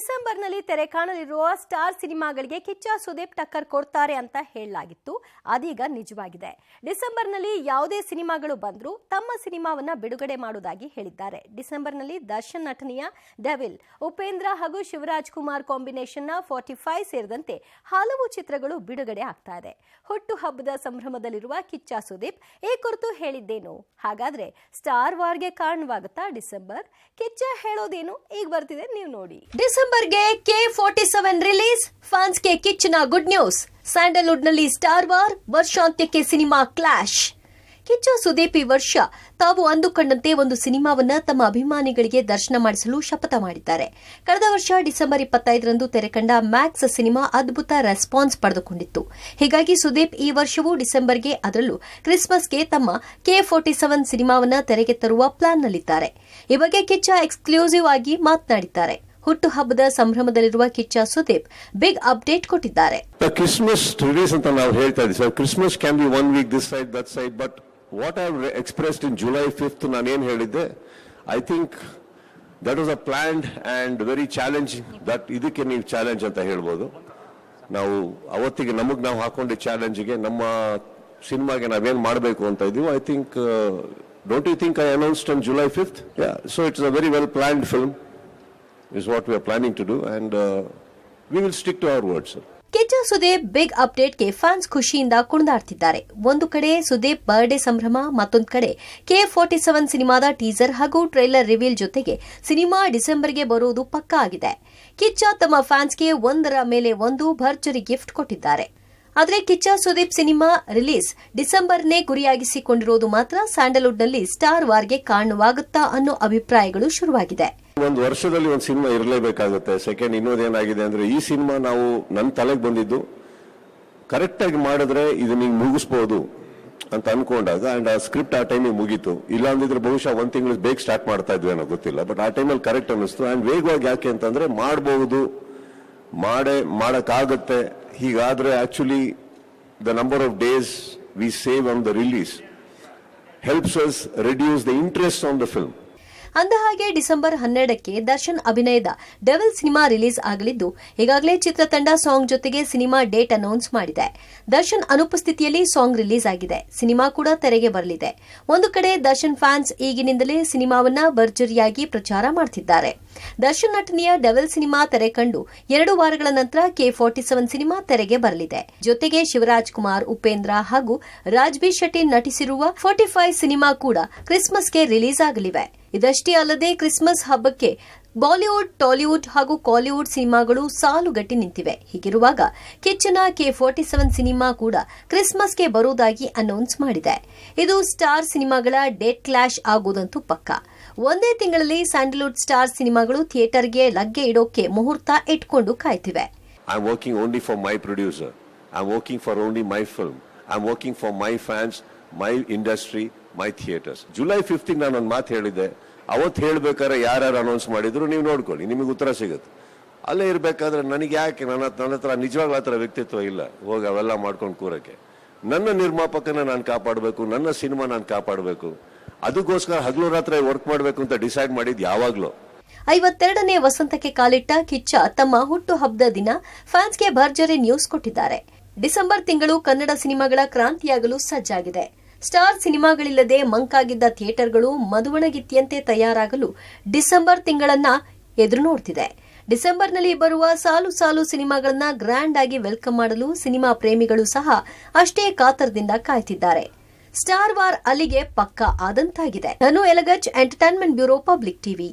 ಡಿಸೆಂಬರ್ನಲ್ಲಿ ತೆರೆ ಕಾಣಲಿರುವ ಸ್ಟಾರ್ ಸಿನಿಮಾಗಳಿಗೆ ಕಿಚ್ಚ ಸುದೀಪ್ ಟಕ್ಕರ್ ಕೊಡ್ತಾರೆ ಅಂತ ಹೇಳಲಾಗಿತ್ತು. ಅದೀಗ ನಿಜವಾಗಿದೆ. ಡಿಸೆಂಬರ್ನಲ್ಲಿ ಯಾವುದೇ ಸಿನಿಮಾಗಳು ಬಂದರೂ ತಮ್ಮ ಸಿನಿಮಾವನ್ನ ಬಿಡುಗಡೆ ಮಾಡುವುದಾಗಿ ಹೇಳಿದ್ದಾರೆ. ಡಿಸೆಂಬರ್ನಲ್ಲಿ ದರ್ಶನ್ ನಟನೆಯ ಡೆವಿಲ್ ಉಪೇಂದ್ರ ಹಾಗೂ ಶಿವರಾಜ್ ಕುಮಾರ್ ಕಾಂಬಿನೇಷನ್ನ ಫಾರ್ಟಿ ಫೈವ್ ಸೇರಿದಂತೆ ಹಲವು ಚಿತ್ರಗಳು ಬಿಡುಗಡೆ ಆಗ್ತಾ ಇದೆ. ಹುಟ್ಟು ಹಬ್ಬದ ಸಂಭ್ರಮದಲ್ಲಿರುವ ಕಿಚ್ಚ ಸುದೀಪ್, ಈ ಕುರಿತು ಹೇಳಿದ್ದೇನು? ಹಾಗಾದ್ರೆ ಸ್ಟಾರ್ ವಾರ್ಗೆ ಕಾರಣವಾಗುತ್ತಾ ಡಿಸೆಂಬರ್? ಕಿಚ್ಚ ಹೇಳೋದೇನು? ಈಗ ಬರ್ತಿದೆ, ನೀವು ನೋಡಿ. ಡಿಸೆಂಬರ್ಗೆ ಕೆ ಫೋರ್ಟಿ ಸೆವೆನ್ ರಿಲೀಸ್ ಫ್ಯಾನ್ಸ್ಗೆ ಕಿಚ್ಚನ ಗುಡ್ ನ್ಯೂಸ್. ಸ್ಯಾಂಡಲ್ವುಡ್ನಲ್ಲಿ ಸ್ಟಾರ್ ವಾರ್, ವರ್ಷಾಂತ್ಯಕ್ಕೆ ಸಿನಿಮಾ ಕ್ಲಾಶ್. ಕಿಚ್ಚು, ಸುದೀಪ್ ಈ ವರ್ಷ ತಾವು ಅಂದುಕೊಂಡಂತೆ ಒಂದು ಸಿನಿಮಾವನ್ನ ತಮ್ಮ ಅಭಿಮಾನಿಗಳಿಗೆ ದರ್ಶನ ಮಾಡಿಸಲು ಶಪಥ ಮಾಡಿದ್ದಾರೆ. ಕಳೆದ ವರ್ಷ ಡಿಸೆಂಬರ್ ಇಪ್ಪತ್ತೈದರಂದು ತೆರೆಕಂಡ ಮ್ಯಾಕ್ಸ್ ಸಿನಿಮಾ ಅದ್ಭುತ ರೆಸ್ಪಾನ್ಸ್ ಪಡೆದುಕೊಂಡಿತ್ತು. ಹೀಗಾಗಿ ಸುದೀಪ್ ಈ ವರ್ಷವೂ ಡಿಸೆಂಬರ್ಗೆ ಅದರಲ್ಲೂ ಕ್ರಿಸ್ಮಸ್ಗೆ ತಮ್ಮ ಕೆ ಫೋರ್ಟಿ ಸೆವೆನ್ ಸಿನಿಮಾವನ್ನ ತೆರೆಗೆ ತರುವ ಪ್ಲಾನ್ನಲ್ಲಿದ್ದಾರೆ. ಈ ಬಗ್ಗೆ ಕಿಚ್ಚ ಎಕ್ಸ್ಕ್ಲೂಸಿವ್ ಆಗಿ ಮಾತನಾಡಿದ್ದಾರೆ. ಹುಟ್ಟುಹಬ್ಬದ ಸಂಭ್ರಮದಲ್ಲಿರುವ ಕಿಚ್ಚ ಸುದೀಪ್ ಬಿಗ್ ಅಪ್ಡೇಟ್ ಕೊಟ್ಟಿದ್ದಾರೆ. ಕ್ರಿಸ್ಮಸ್ ರಿಲೀಸ್ ಅಂತ ನಾವು ಹೇಳ್ತಾ ಇದ್ದೀವಿ sir. Christmas can be one week this side that side but what I expressed in July fifth ನಾನು ಏನು ಹೇಳಿದ್ದೆ? I think that was a planned and very challenging that ಇದಕ್ಕೆ ನೀವು ಚಾಲೆಂಜ್ ಅಂತ ಹೇಳ್ಬೋದು. ನಾವು ಅವತ್ತಿಗೆ ನಮಗೆ ನಾವು ಹಾಕೊಂಡ ಚಾಲೆಂಜ್ಗೆ ನಮ್ಮ ಸಿನಿಮಾಗೆ ನಾವೇನು ಮಾಡಬೇಕು ಅಂತ ಇದೀವಿ I think don't you think I announced on July fifth so it's a very well planned film is what we are planning to do, and uh, we will stick to our words. Kichcha Sudeep big ಅಪ್ಡೇಟ್ಗೆ fans ಖುಷಿಯಿಂದ ಕುಣಿದಾಡ್ತಿದ್ದಾರೆ. ಒಂದು ಕಡೆ Sudeep birthday ಸಂಭ್ರಮ ಮತ್ತೊಂದು ಕಡೆ K forty seven ಸಿನಿಮಾದ teaser ಹಾಗೂ trailer reveal ಜೊತೆಗೆ ಸಿನಿಮಾ ಡಿಸೆಂಬರ್ಗೆ ಬರುವುದು ಪಕ್ಕಾ ಆಗಿದೆ. ಕಿಚ್ಚ ತಮ್ಮ ಫ್ಯಾನ್ಸ್ಗೆ ಒಂದರ ಮೇಲೆ ಒಂದು ಭರ್ಜರಿ ಗಿಫ್ಟ್ ಕೊಟ್ಟಿದ್ದಾರೆ. ಆದರೆ ಕಿಚ್ಚ ಸುದೀಪ್ ಸಿನಿಮಾ ರಿಲೀಸ್ ಡಿಸೆಂಬರ್ನೇ ಗುರಿಯಾಗಿಸಿಕೊಂಡಿರುವುದು ಮಾತ್ರ ಸ್ಯಾಂಡಲ್ವುಡ್ನಲ್ಲಿ ಸ್ಟಾರ್ ವಾರ್ಗೆ ಕಾರಣವಾಗುತ್ತಾ ಅನ್ನೋ ಅಭಿಪ್ರಾಯಗಳು ಶುರುವಾಗಿದೆ. ಒಂದು ವರ್ಷದಲ್ಲಿ ಒಂದು ಸಿನಿಮಾ ಇರಲೇಬೇಕಾಗುತ್ತೆ. ಸೆಕೆಂಡ್ ಇನ್ನೊಂದೇನಾಗಿದೆ ಅಂದ್ರೆ, ಈ ಸಿನಿಮಾ ನಾವು ನನ್ನ ತಲೆಗೆ ಬಂದಿದ್ದು. ಕರೆಕ್ಟಾಗಿ ಮಾಡಿದ್ರೆ ಇದು ನೀವು ಮುಗಿಸ್ಬೋದು ಅಂತ ಅನ್ಕೊಂಡಾಗ ಅಂಡ್ ಆ ಸ್ಕ್ರಿಪ್ಟ್ ಆ ಟೈಮಿಗೆ ಮುಗೀತು. ಇಲ್ಲ ಅಂದಿದ್ರೆ ಬಹುಶಃ ಒಂದು ತಿಂಗಳು ಬೇಗ ಸ್ಟಾರ್ಟ್ ಮಾಡ್ತಾ ಇದ್ವಿ ಅನ್ನೋ ಗೊತ್ತಿಲ್ಲ. ಬಟ್ ಆ ಟೈಮಲ್ಲಿ ಕರೆಕ್ಟ್ ಅನ್ನಿಸ್ತು. ಅಂಡ್ ವೇಗವಾಗಿ ಯಾಕೆ ಅಂತಂದ್ರೆ ಮಾಡಬಹುದು ಮಾಡೇ, ಮಾಡಕ್ಕಾಗತ್ತೆ. ಹೀಗಾದರೆ actually the number of days we save on the release helps us reduce the interest on the film ಅಂದಹಾಗೆ ಡಿಸೆಂಬರ್ ಹನ್ನೆರಡಕ್ಕೆ ದರ್ಶನ್ ಅಭಿನಯದ ಡೆವಿಲ್ ಸಿನಿಮಾ ರಿಲೀಸ್ ಆಗಲಿದ್ದು, ಈಗಾಗಲೇ ಚಿತ್ರತಂಡ ಸಾಂಗ್ ಜೊತೆಗೆ ಸಿನಿಮಾ ಡೇಟ್ ಅನೌನ್ಸ್ ಮಾಡಿದೆ. ದರ್ಶನ್ ಅನುಪಸ್ಥಿತಿಯಲ್ಲಿ ಸಾಂಗ್ ರಿಲೀಸ್ ಆಗಿದೆ. ಸಿನಿಮಾ ಕೂಡ ತೆರೆಗೆ ಬರಲಿದೆ. ಒಂದು ಕಡೆ ದರ್ಶನ್ ಫ್ಯಾನ್ಸ್ ಈಗಿನಿಂದಲೇ ಸಿನಿಮಾವನ್ನ ಭರ್ಜರಿಯಾಗಿ ಪ್ರಚಾರ ಮಾಡ್ತಿದ್ದಾರೆ. ದರ್ಶನ್ ನಟನೆಯ ಡೆವಲ್ ಸಿನಿಮಾ ತೆರೆ ಕಂಡು ಎರಡು ವಾರಗಳ ನಂತರ ಕೆ ಫಾರ್ಟಿ ಸೆವೆನ್ ಸಿನಿಮಾ ತೆರೆಗೆ ಬರಲಿದೆ. ಜೊತೆಗೆ ಶಿವರಾಜ್ ಕುಮಾರ್, ಉಪೇಂದ್ರ ಹಾಗೂ ರಾಜ್ಬಿ ಶೆಟ್ಟಿ ನಟಿಸಿರುವ ಫೋರ್ಟಿ ಫೈವ್ ಸಿನಿಮಾ ಕೂಡ ಕ್ರಿಸ್ಮಸ್ಗೆ ರಿಲೀಸ್ ಆಗಲಿವೆ. ಇದಷ್ಟೇ ಅಲ್ಲದೆ ಕ್ರಿಸ್ಮಸ್ ಹಬ್ಬಕ್ಕೆ ಬಾಲಿವುಡ್ ಟಾಲಿವುಡ್ ಹಾಗೂ ಕಾಲಿವುಡ್ ಸಿನಿಮಾಗಳು ಸಾಲುಗಟ್ಟಿ ನಿಂತಿವೆ. ಹೀಗಿರುವಾಗ ಕಿಚ್ಚನ ಕೆ ಫೋರ್ಟಿ ಸೆವೆನ್ ಸಿನಿಮಾ ಕೂಡ ಕ್ರಿಸ್ಮಸ್ಗೆ ಬರುವುದಾಗಿ ಅನೌನ್ಸ್ ಮಾಡಿದೆ. ಇದು ಸ್ಟಾರ್ ಸಿನಿಮಾಗಳ ಡೇಟ್ ಕ್ಲಾಶ್ ಆಗುವುದಂತೂ ಪಕ್ಕ. ಒಂದೇ ತಿಂಗಳಲ್ಲಿ ಸ್ಯಾಂಡಲ್ವುಡ್ ಸ್ಟಾರ್ ಸಿನಿಮಾಗಳು ಥಿಯೇಟರ್ಗೆ ಲಗ್ಗೆ ಇಡೋಕೆ ಮುಹೂರ್ತ ಇಟ್ಕೊಂಡು ಕಾಯ್ತಿವೆ. My industry, my theaters. July ಫಿಫ್ತಿಗೆ ನಾನು ಒಂದು ಮಾತು ಹೇಳಿದ್ದೆ. ಅವತ್ತು ಹೇಳ್ಬೇಕಾದ್ರೆ ಯಾರ್ಯಾರು ಅನೌನ್ಸ್ ಮಾಡಿದ್ರು ನೀವು ನೋಡ್ಕೊಳ್ಳಿ, ನಿಮಗೆ ಉತ್ತರ ಸಿಗುತ್ತೆ. ಅಲ್ಲೇ ಇರಬೇಕಾದ್ರೆ ನನಗೆ ಯಾಕೆ ನನ್ನ ನನ್ನ ಹತ್ರ ನಿಜವಾಗ್ಲೂ ಆ ಥರ ವ್ಯಕ್ತಿತ್ವ ಇಲ್ಲ? ಹೋಗಿ ಅವೆಲ್ಲ ಮಾಡ್ಕೊಂಡು ಕೂರಕ್ಕೆ. ನನ್ನ ನಿರ್ಮಾಪಕನ ನಾನು ಕಾಪಾಡಬೇಕು, ನನ್ನ ಸಿನಿಮಾ ನಾನು ಕಾಪಾಡಬೇಕು. ಅದಕ್ಕೋಸ್ಕರ ಹಗಲು ರಾತ್ರಿ ವರ್ಕ್ ಮಾಡಬೇಕು ಅಂತ ಡಿಸೈಡ್ ಮಾಡಿದ್ದು ಯಾವಾಗಲೂ. ಐವತ್ತೆರಡನೇ ವಸಂತಕ್ಕೆ ಕಾಲಿಟ್ಟ ಕಿಚ್ಚ ತಮ್ಮ ಹುಟ್ಟು ಹಬ್ಬದ ದಿನ ಫ್ಯಾನ್ಸ್ಗೆ ಭರ್ಜರಿ ನ್ಯೂಸ್ ಕೊಟ್ಟಿದ್ದಾರೆ. ಡಿಸೆಂಬರ್ ತಿಂಗಳು ಕನ್ನಡ ಸಿನಿಮಾಗಳ ಕ್ರಾಂತಿಯಾಗಲು ಸಜ್ಜಾಗಿದೆ. ಸ್ಟಾರ್ ಸಿನಿಮಾಗಳಿಲ್ಲದೆ ಮಂಕಾಗಿದ್ದ ಥಿಯೇಟರ್ಗಳು ಮದುವಣಗಿತ್ತಿಯಂತೆ ತಯಾರಾಗಲು ಡಿಸೆಂಬರ್ ತಿಂಗಳನ್ನ ಎದುರು ನೋಡ್ತಿದೆ. ಡಿಸೆಂಬರ್ನಲ್ಲಿ ಬರುವ ಸಾಲು ಸಾಲು ಸಿನಿಮಾಗಳನ್ನ ಗ್ರ್ಯಾಂಡ್ ಆಗಿ ವೆಲ್ಕಮ್ ಮಾಡಲು ಸಿನಿಮಾ ಪ್ರೇಮಿಗಳು ಸಹ ಅಷ್ಟೇ ಕಾತರದಿಂದ ಕಾಯ್ತಿದ್ದಾರೆ. ಸ್ಟಾರ್ ವಾರ್ ಅಲ್ಲಿಗೆ ಪಕ್ಕಾ ಆದಂತಾಗಿದೆ. ಧನು ಎಲಗಜ್ ಎಂಟರ್ಟೈನ್ಮೆಂಟ್ ಬ್ಯೂರೋ ಪಬ್ಲಿಕ್ ಟಿವಿ.